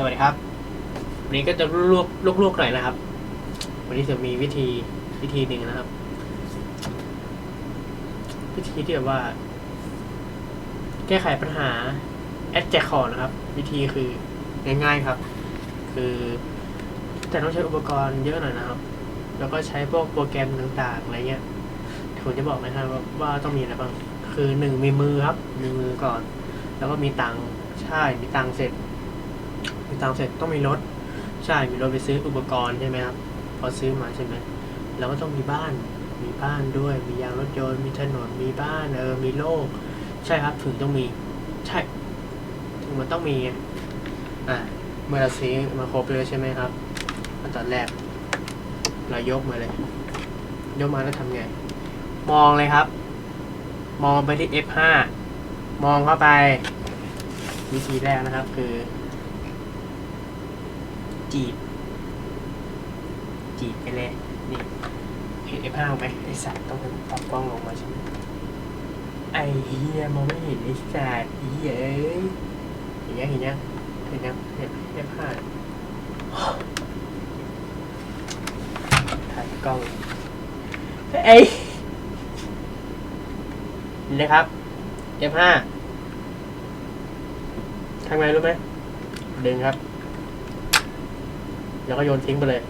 สวัสดีครับ วันนี้ก็จะลวกลวกๆหน่อยนะครับ วันนี้จะมีวิธีวิธีหนึ่งนะครับ วิธีที่แบบว่า แก้ไขปัญหาแอดแจคคอนะครับ วิธีคือง่ายๆครับ คือ แต่ต้องใช้อุปกรณ์เยอะหน่อยนะครับ แล้วก็ใช้พวกโปรแกรมต่างๆอะไรเงี้ยผมจะบอกนะครับว่าต้องมีอะไรบ้าง คือหนึ่งมีมือครับมีมือก่อน แล้วก็มีตังใช่มีตังเสร็จ มีตังเสร็จต้องมีรถ ใช่มีรถไปซื้ออุปกรณ์ใช่ไหมครับ พอซื้อมาใช่ไหมแล้วก็ต้องมีบ้าน มีบ้านด้วย มียางรถยนต์มีถนนมีบ้านเออมีโลก ใช่ครับถึงต้องมี ใช่ถึงมันต้องมีอะเมื่อเราซื้อมาครบเลยใช่ไหมครับขั้นตอนแรก เรายกมาเลยยกมาแล้วทำไง มองเลยครับ มองไปที่ F5 มองเข้าไป วิธีแรกนะครับคือ จีบ จีบไปเลยนี่เห็น F5 ไหมไอ้สัตว์ต้องปรับกล้องลงมาใช่ไหมไอ้เฮียมองไม่เห็นไอ้สัตว์เฮียเอ้ยเห็นยังเห็นยังเห็นยังเห็น F5 ถ่ายกล้องเอ้ยนี่นะครับ F5 ทำไงรู้ไหมดึงครับ แล้วก็โยนทิ้งไปเลย